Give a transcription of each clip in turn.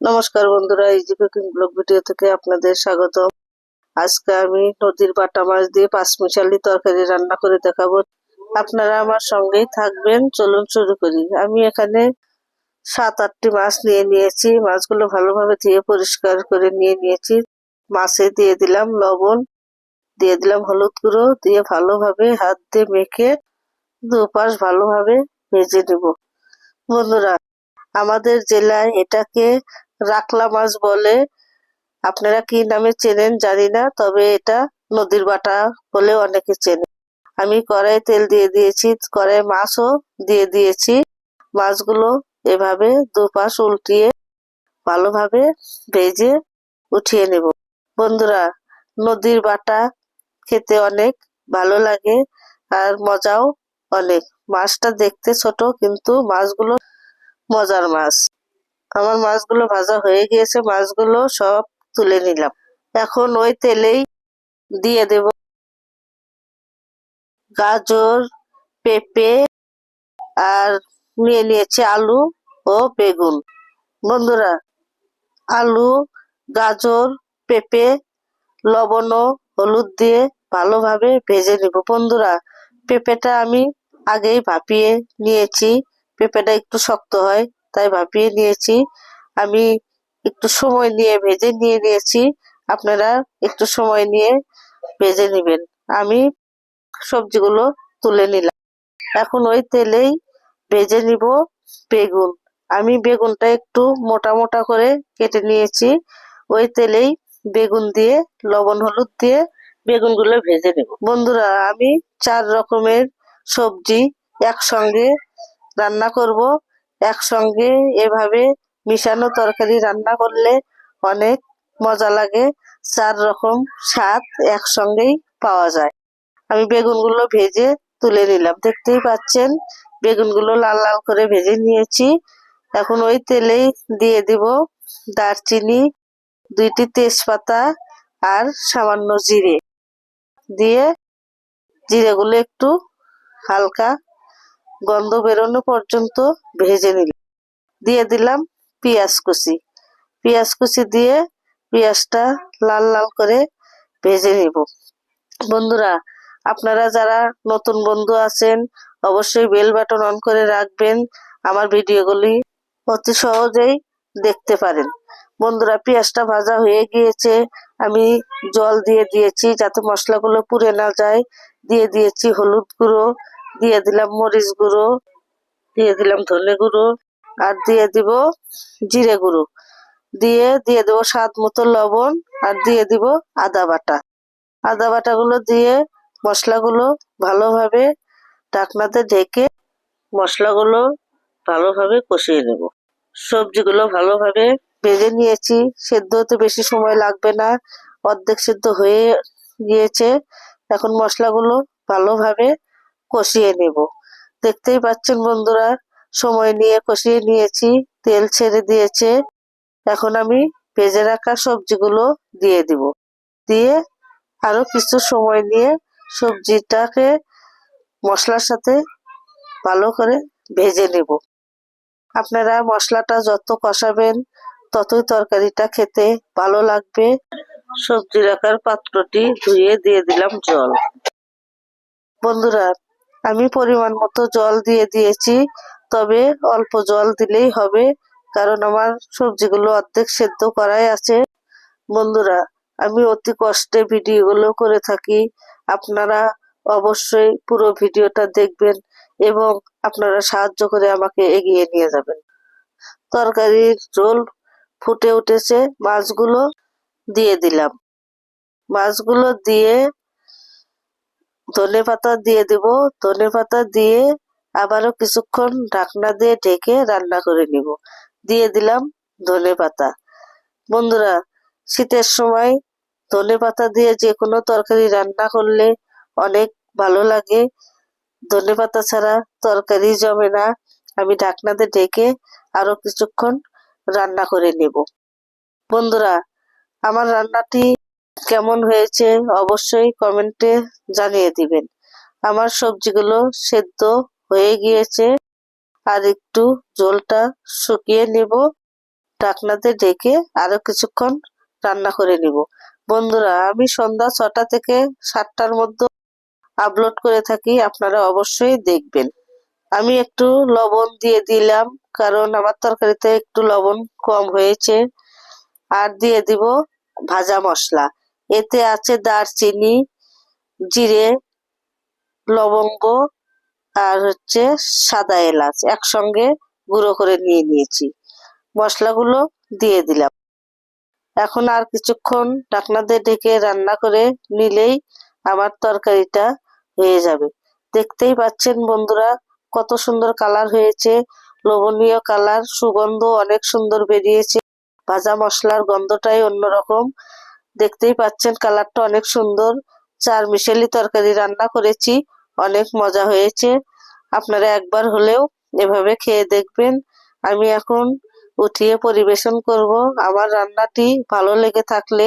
নমস্কার বন্ধুরা easy cooking blog video থেকে আপনাদের স্বাগত আজকে আমি নদীর বাটা মাছ দিয়ে পাঁচমিশালি তরকারি রান্না করে দেখাবো। আপনারা আমার সঙ্গেই থাকবেন, চলুন শুরু করি। আমি এখানে সাত, আটটি মাছ নিয়ে নিয়েছি। মাছগুলো ভালোভাবে ধুয়ে পরিষ্কার করে নিয়ে নিয়েছি। মাছে দিয়ে দিলাম লবণ, দিয়ে দিলাম হলুদ গুঁড়ো, দিয়ে ভালোভাবে হাত দিয়ে মেখে দুপাশ ভালোভাবে ভেজে নেব। বন্ধুরা, আমাদের জেলায় এটাকে রাকলা মাছ বলে। আপনারা কি নামে চেনেন জানি না, তবে এটা নদীর বাটা বলে অনেকে চেনে। আমি কড়াই তেল দিয়ে দিয়েছি কড়াই মাছও দিয়ে দিয়েছি। মাছগুলো এভাবে দুপাশ উল্টিয়ে ভালোভাবে ভেজে উঠিয়ে নেব। বন্ধুরা, নদীর বাটা খেতে অনেক ভালো লাগে আর মজাও অনেক। মাছটা দেখতে ছোট, কিন্তু মাছগুলো মজার মাছ। আমার মাছগুলো ভাজা হয়ে গিয়েছে, মাছগুলো সব তুলে নিলাম। এখন ওই তেলেই দিয়ে দেব গাজর, পেঁপে আর নিয়ে নিয়েছি আলু ও বেগুন। বন্ধুরা, আলু, গাজর, পেঁপে, লবণ হলুদ দিয়ে ভালোভাবে ভেজে নিব। বন্ধুরা, পেঁপেটা আমি আগেই ভাপিয়ে নিয়েছি। পেঁপেটা একটু শক্ত হয় তাই ভাপিয়ে নিয়েছি। আমি একটু সময় নিয়ে ভেজে নিয়ে নিয়েছি। আপনারা একটু সময় নিয়ে ভেজে নেবেন। আমি সবজিগুলো তুলে নিলাম। এখন ওই তেলেই ভেজে নিব বেগুন। আমি বেগুনটা একটু মোটা মোটা করে কেটে নিয়েছি। ওই তেলেই বেগুন দিয়ে, লবণ হলুদ দিয়ে বেগুনগুলো ভেজে নেব। বন্ধুরা, আমি চার রকমের সবজি একসঙ্গে রান্না করব। একসঙ্গে এভাবে মিশানো তরকারি রান্না করলে অনেক মজা লাগে। চার রকম স্বাদ একসঙ্গেই পাওয়া যায়। আমি বেগুনগুলো ভেজে তুলে নিলাম। দেখতেই পাচ্ছেন, বেগুনগুলো লাল লাল করে ভেজে নিয়েছি। এখন ওই তেলেই দিয়ে দিব দারচিনি, দুইটি তেজপাতা আর সামান্য জিরে। দিয়ে জিরেগুলো একটু হালকা গন্ধ বেরোনো পর্যন্ত ভেজে নিলাম দিয়ে দিলাম পেঁয়াজ কুচি। পেঁয়াজ কুচি দিয়ে পেঁয়াজটা লাল লাল করে ভেজে নিব। বন্ধুরা, আপনারা যারা নতুন বন্ধু আছেন, অবশ্যই বেল বাটন অন করে রাখবেন। আমার ভিডিওগুলি অতি সহজেই দেখতে পারেন। বন্ধুরা, পেঁয়াজটা ভাজা হয়ে গিয়েছে। আমি জল দিয়ে দিয়েছি যাতে মশলাগুলো পুড়ে না যায়। দিয়ে দিয়েছি হলুদ গুঁড়ো দিয়ে দিলাম মরিচ গুঁড়ো, দিয়ে দিলাম ধনে গুঁড়ো আর দিয়ে দিব জিরে গুঁড়ো। দিয়ে দিয়ে দেবো স্বাদ মতো লবণ আর দিয়ে দিব আদা বাটা। আদা বাটাগুলো দিয়ে মশলাগুলো ভালোভাবে ঢাকনাতে ঢেকে মশলাগুলো ভালোভাবে কষিয়ে নেব। সবজিগুলো ভালোভাবে ভেজে নিয়েছি। সেদ্ধ হতে বেশি সময় লাগবে না। অর্ধেক সেদ্ধ হয়ে গিয়েছে। এখন মশলাগুলো ভালোভাবে কষিয়ে নেব। দেখতেই পাচ্ছেন বন্ধুরা, সময় নিয়ে কষিয়ে নিয়েছি, তেল ছেড়ে দিয়েছে। এখন আমি ভেজে রাখা সবজিগুলো দিয়ে দিব। দিয়ে আরও কিছু সময় নিয়ে সবজিটাকে মশলার সাথে ভালো করে ভেজে নেব। আপনারা মশলাটা যত কষাবেন, ততই তরকারিটা খেতে ভালো লাগবে। সবজি রাখার পাত্রটি ধুয়ে দিয়ে দিলাম জল। বন্ধুরা আমি পরিমাণ মতো জল দিয়ে দিয়েছি, তবে অল্প জল দিলেই হবে, কারণ আমার সবজিগুলো অর্ধেক সেদ্ধ করাই আছে। বন্ধুরা, আমি অতি কষ্টে ভিডিওগুলো করে থাকি। আপনারা অবশ্যই পুরো ভিডিওটা দেখবেন এবং আপনারা সাহায্য করে আমাকে এগিয়ে নিয়ে যাবেন। তরকারির ঝোল ফুটে উঠেছে, মাছগুলো দিয়ে দিলাম। মাছগুলো দিয়ে ধনে পাতা দিয়ে দেব। ধনে পাতা দিয়ে আবারও কিছুক্ষণ ঢাকনা দিয়ে ঢেকে রান্না করে নিব। দিয়ে দিলাম ধনে পাতা। বন্ধুরা, শীতের সময় ধনে পাতা দিয়ে যে কোনো তরকারি রান্না করলে অনেক ভালো লাগে। ধনে পাতা ছাড়া তরকারি জমে না। আমি ঢাকনাতে ঢেকে আরও কিছুক্ষণ রান্না করে নেব। বন্ধুরা, আমার রান্নাটি কেমন হয়েছে অবশ্যই কমেন্টে জানিয়ে দিবেন। আমার সবজিগুলো সেদ্ধ হয়ে গিয়েছে। আর একটু ঝোলটা শুকিয়ে নেব। ঢাকনাতে ডেকে আরও কিছুক্ষণ রান্না করে নিব। বন্ধুরা, আমি সন্ধ্যা ছটা থেকে সাতটার মধ্যে আপলোড করে থাকি। আপনারা অবশ্যই দেখবেন। আমি একটু লবণ দিয়ে দিলাম, কারণ আমার তরকারিতে একটু লবণ কম হয়েছে। আর দিয়ে দিব ভাজা মশলা। এতে আছে দারচিনি, জিরে, লবঙ্গ আর হচ্ছে সাদা এলাচ। একসঙ্গে গুঁড়ো করে নিয়ে নিয়েছি। মশলাগুলো দিয়ে দিলাম। এখন আর কিছুক্ষণ ঢাকনা দিয়ে ঢেকে রান্না করে নিলেই আমার তরকারিটা হয়ে যাবে। দেখতেই পাচ্ছেন বন্ধুরা, কত সুন্দর কালার হয়েছে। লোভনীয় কালার, সুগন্ধ অনেক সুন্দর বেরিয়েছে। ভাজা মশলার গন্ধটাই অন্যরকম। দেখতেই পাচ্ছেন কালারটা অনেক সুন্দর। চার মিশেলি তরকারি রান্না করেছি, অনেক মজা হয়েছে। আপনারা একবার হলেও এভাবে খেয়ে দেখবেন। আমি এখন উঠিয়ে পরিবেশন করব। আমার রান্নাটি ভালো লেগে থাকলে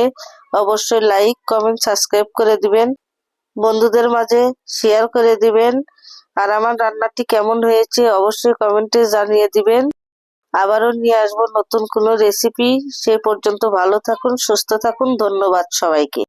অবশ্যই লাইক, কমেন্ট, সাবস্ক্রাইব করে দিবেন। বন্ধুদের মাঝে শেয়ার করে দিবেন। আর আমার রান্নাটি কেমন হয়েছে অবশ্যই কমেন্টে জানিয়ে দিবেন। আবারও নিয়ে আসব নতুন কোনো রেসিপি সে পর্যন্ত ভালো থাকুন সুস্থ থাকুন। ধন্যবাদ সবাইকে।